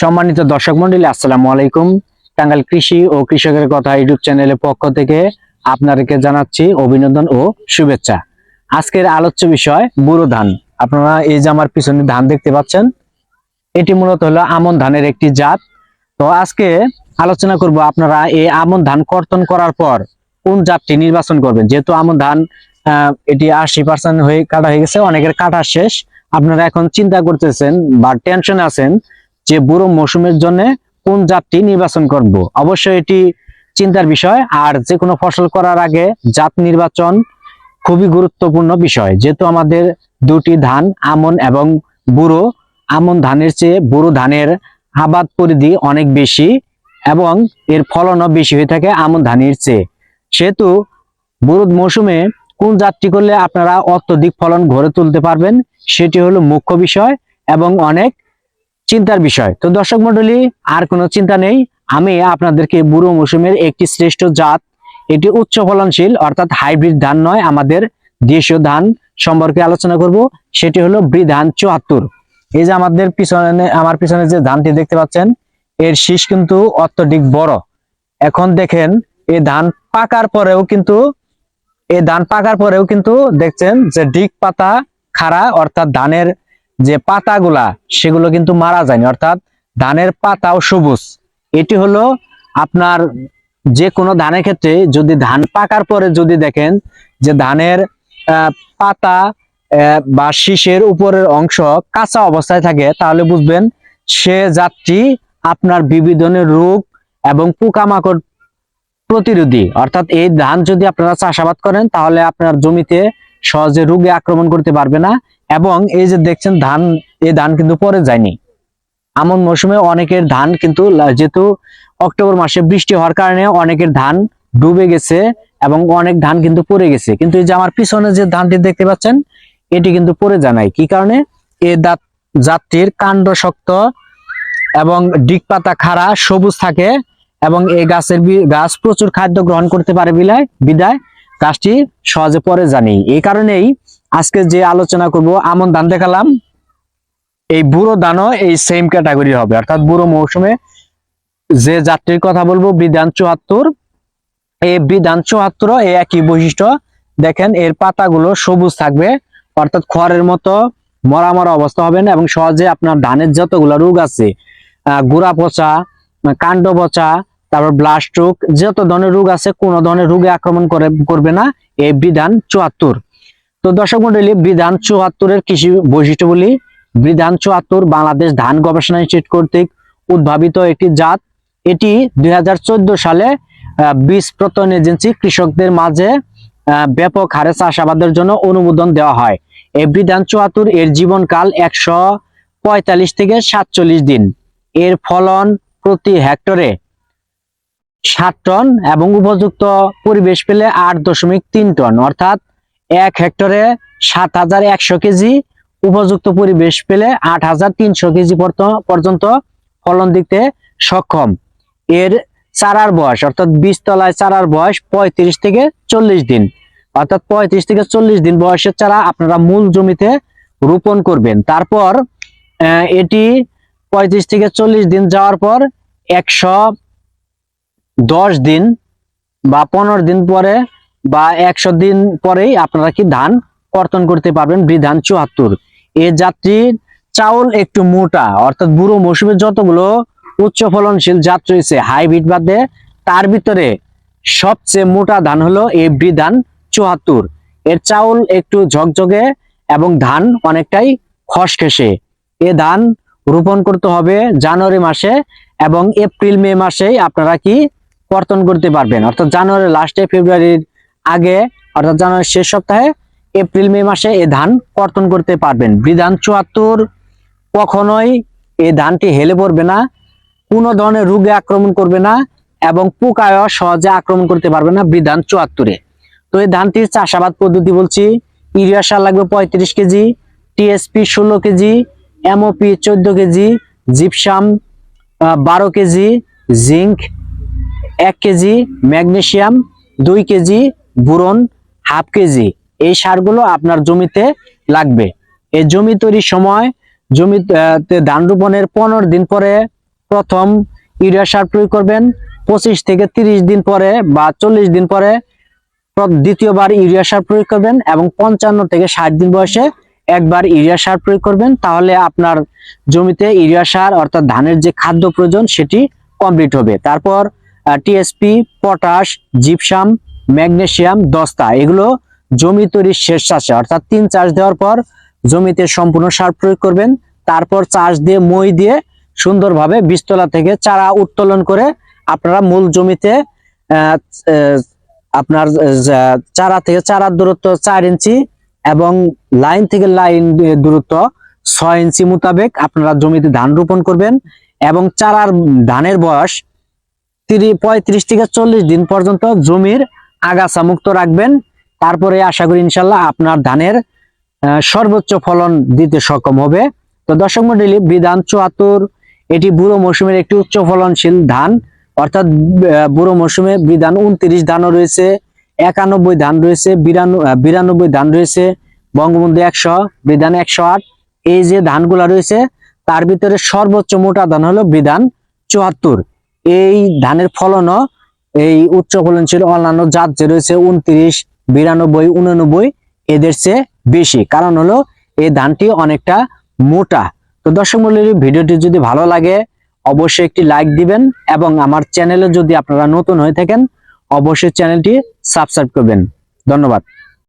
সম্মানিত দর্শক মন্ডলী, আসসালামু আলাইকুম। টাঙ্গাইল কৃষি ও কৃষকের কথা ইউটিউব চ্যানেলের পক্ষ থেকে আপনাদেরকে জানাচ্ছি অভিনন্দন ও শুভেচ্ছা। আজকের আলোচ্য বিষয়, বুড়ো ধান। আপনারা এই যে আমার পিছনে ধান দেখতে পাচ্ছেন, এটি মূলত হলো আমন ধানের একটি জাত। তো আজকে আলোচনা করব আপনারা এই আমন ধান কর্তন করার পর কোন জাতটি নির্বাচন করবেন। যেহেতু আমন ধান এটি আশি পার্সেন্ট হয়ে কাটা হয়ে গেছে, অনেকের কাটা শেষ। আপনারা এখন চিন্তা করতেছেন বা টেনশন আছেন যে বুড়ো মৌসুমের জন্য কোন জাতটি নির্বাচন করব। অবশ্যই এটি চিন্তার বিষয়। আর যে কোনো ফসল করার আগে জাত নির্বাচন খুবই গুরুত্বপূর্ণ বিষয়। যেহেতু আমাদের দুটি ধান, আমন এবং বুড়ো, আমন ধানের চেয়ে বুড়ো ধানের আবাদ পরিধি অনেক বেশি এবং এর ফলনও বেশি হয়ে থাকে আমন ধানের চেয়ে। সেহেতু বুড়ো মৌসুমে কোন জাতটি করলে আপনারা অত্যধিক ফলন ঘরে তুলতে পারবেন, সেটি হলো মুখ্য বিষয় এবং অনেক চিন্তার বিষয়। তো দর্শক মন্ডলী আর কোনো চিন্তা নেই। আমি আপনাদেরকে বুড়ো মৌসুমের একটি শ্রেষ্ঠ জাত এটি উচ্চ ফলনশীল, অর্থাৎ হাইব্রিড ধান নয়, আমাদের দেশীয় ধান সম্পর্কে আলোচনা করব। সেটি হলো ধান চুয়াত্তর। এই যে আমাদের পিছনে, আমার পিছনে যে ধানটি দেখতে পাচ্ছেন, এর শীষ কিন্তু অত্যধিক বড়। এখন দেখেন এই ধান পাকার পরেও কিন্তু এই ধান পাকার পরেও কিন্তু দেখছেন যে ডিগ পাতা খাড়া, অর্থাৎ ধানের যে পাতাগুলা, সেগুলো কিন্তু মারা যায়নি। অর্থাৎ ধানের পাতাও সবুজ। এটি হলো আপনার যে কোনো ধানের ক্ষেত্রে যদি ধান পাকার পরে যদি দেখেন যে ধানের পাতা বা শীষের উপরের অংশ কাঁচা অবস্থায় থাকে, তাহলে বুঝবেন সে জাতটি আপনার বিবিধ ধরনের রোগ এবং পোকামাকড় প্রতিরোধী। অর্থাৎ এই ধান যদি আপনারা চাষাবাদ করেন, তাহলে আপনার জমিতে সহজে রোগে আক্রমণ করতে পারবে না। এবং এই যে দেখছেন ধান, এই ধান কিন্তু পরে যায়নি। আমন মৌসুমে অনেকের ধান কিন্তু যেহেতু অক্টোবর মাসে বৃষ্টি হওয়ার কারণে অনেকের ধান ডুবে গেছে এবং অনেক ধান কিন্তু পড়ে গেছে। কিন্তু এই যে আমার পিছনে যে ধানটি দেখতে পাচ্ছেন, এটি কিন্তু পড়ে যায় নাই। কি কারণে? এ দাঁত জাতটির কাণ্ড শক্ত এবং ডিগ পাতা খাড়া, সবুজ থাকে এবং এই গাছের গাছ প্রচুর খাদ্য গ্রহণ করতে পারে বিলাই, বিদায়। গাছটি সহজে পরে জানি এই কারণেই আজকে যে আলোচনা করব, আমন ধান দেখালাম। এই বুড়ো ধানও এই সেম ক্যাটাগরি হবে। অর্থাৎ বুড়ো মৌসুমে যে জাতটির কথা বলব, বিধান চুয়াত্তর, এই বিধান চুয়াত্তর এই একই বৈশিষ্ট্য। দেখেন, এর পাতাগুলো সবুজ থাকবে। অর্থাৎ খড়ের মতো মরা মরা অবস্থা হবে না এবং সহজে আপনার ধানের যতগুলো রোগ আছে গোড়া পচা, কাণ্ড পচা, তারপর ব্লাস্ট রোগ যত ধরনের রোগ আছে, কোন ধরনের রোগে আক্রমণ করে, করবে না এই বিধান চুয়াত্তর। তো দর্শক মন্ডলী, বিধান চুয়াত্তরের কৃষি বৈশিষ্ট্য বলি বিধান চুয়াত্তর বাংলাদেশ ধান গবেষণা ইনস্টিটিউট কর্তৃক উদ্ভাবিত একটি জাত। এটি দুই সালে বীজ প্রত্যয়ন এজেন্সি কৃষকদের মাঝে ব্যাপক হারে চাষাবাদের জন্য অনুমোদন দেওয়া হয়। এই বিধান চুয়াত্তর এর জীবনকাল একশো পঁয়তাল্লিশ থেকে সাতচল্লিশ দিন। এর ফলন প্রতি হেক্টরে ষাট টন এবং উপযুক্ত পরিবেশ পেলে আট দশমিক তিন টন, অর্থাৎ এক হেক্টরে সাত হাজার একশো কেজি উপযুক্ত পরিবেশ পেলে আট হাজার তিনশো কেজি পর্যন্ত ফলন দিতে সক্ষম। এর চারার বয়স, অর্থাৎ বীজতলায় চারার বয়স পঁয়ত্রিশ থেকে চল্লিশ দিন। অর্থাৎ পঁয়ত্রিশ থেকে চল্লিশ দিন বয়সের চারা আপনারা মূল জমিতে রোপণ করবেন। তারপর এটি পঁয়ত্রিশ থেকে চল্লিশ দিন যাওয়ার পর একশো দশ দিন বা পনেরো দিন পরে বা একশো দিন পরেই আপনারা কি ধান কর্তন করতে পারবেন, বিধান চুয়াত্তর। এই জাতটির চাউল একটু মোটা, অর্থাৎ বুড়ো মৌসুমে যতগুলো উচ্চ ফলনশীল জাত রয়েছে, হাইব্রিড বাদে তার ভিতরে সবচেয়ে মোটা ধান হলো এই বিধান চুয়াত্তর। এর চাউল একটু ঝকঝকে এবং ধান অনেকটাই খসখেসে। এ ধান রোপণ করতে হবে জানুয়ারি মাসে এবং এপ্রিল মে মাসেই আপনারা কি কর্তন করতে পারবেন, অর্থাৎ জানুয়ারি লাস্টে ফেব্রুয়ারির আগে, অর্থাৎ জানুয়ারির শেষ সপ্তাহে, এপ্রিল, মে মাসে এ ধান কর্তন করতে পারবেন। বিধান চুয়াত্তর, কখনোই এই ধানটি হেলে পড়বে না, কোনো ধরনের রোগে আক্রমণ করবে না, এবং পোকায় সহজে আক্রমণ করতে পারবে না বিধান চুয়াত্তরে। তো এই ধানটির চাষাবাদ পদ্ধতি বলছি, ইউরিয়া সার লাগবে পঁয়ত্রিশ কেজি টিএসপি ষোলো কেজি এমওপি চোদ্দ কেজি, জিপসাম বারো কেজি, জিঙ্ক এক কেজি, ম্যাগনেশিয়াম দুই কেজি বুরন হাফ কেজি। এই সারগুলো আপনার জমিতে লাগবে। এই জমি তৈরির সময় জমিতে ধান রোপণের পনেরো দিন পরে প্রথম ইউরিয়া সার প্রয়োগ করবেন। পঁচিশ থেকে তিরিশ দিন পরে বা চল্লিশ দিন পরে দ্বিতীয়বার ইউরিয়া সার প্রয়োগ করবেন এবং পঞ্চান্ন থেকে ষাট দিন বয়সে একবার ইউরিয়া সার প্রয়োগ করবেন। তাহলে আপনার জমিতে ইউরিয়া সার অর্থাৎ ধানের যে খাদ্য প্রয়োজন সেটি কমপ্লিট হবে। তারপর টিএসপি পটাশ জিপসাম ম্যাগনেসিয়াম দস্তা, এগুলো জমি তৈরির শেষ চাষে, অর্থাৎ তিন চাষ দেওয়ার পর জমিতে সম্পূর্ণ সার প্রয়োগ করবেন। তারপর চাষ দিয়ে, মই দিয়ে সুন্দরভাবে বীজতলা থেকে চারা উত্তোলন করে আপনারা মূল জমিতে আপনার চারা থেকে চারার দূরত্ব চার ইঞ্চি এবং লাইন থেকে লাইন দূরত্ব ছয় ইঞ্চি মোতাবেক আপনারা জমিতে ধান রোপণ করবেন এবং চারার ধানের বয়স তিরিশ পঁয়ত্রিশ থেকে চল্লিশ দিন পর্যন্ত জমির আগাছা মুক্ত রাখবেন। তারপরে আশা করি ইনশাল্লাহ আপনার ধানের সর্বোচ্চ ফলন দিতে সক্ষম হবে। তো দর্শক মন্ডলী, বিধান চুয়াত্তর, এটি বুড়ো মৌসুমের একটি উচ্চ ফলনশীল ধান। অর্থাৎ বুড়ো মৌসুমে বিধান উনত্রিশ ধানও রয়েছে, একানব্বই ধান রয়েছে বিরানব্বই ধান রয়েছে, বঙ্গবন্ধু একশো, বিধান একশো আট। এই যে ধানগুলা রয়েছে, তার ভিতরে সর্বোচ্চ মোটা ধান হলো বিধান চুয়াত্তর। এই ধানের ফলনও এই উচ্চ ফলনশীল অন্যান্য জাত যে রয়েছে উনত্রিশ, বিরানব্বই, উননব্বই, এদের চেয়ে বেশি। কারণ হলো, এই ধানটি অনেকটা মোটা। তো দর্শক মন্ডলী, ভিডিওটি যদি ভালো লাগে, অবশ্যই একটি লাইক দিবেন এবং আমার চ্যানেলে যদি আপনারা নতুন হয়ে থাকেন, অবশ্যই চ্যানেলটি সাবস্ক্রাইব করবেন। ধন্যবাদ।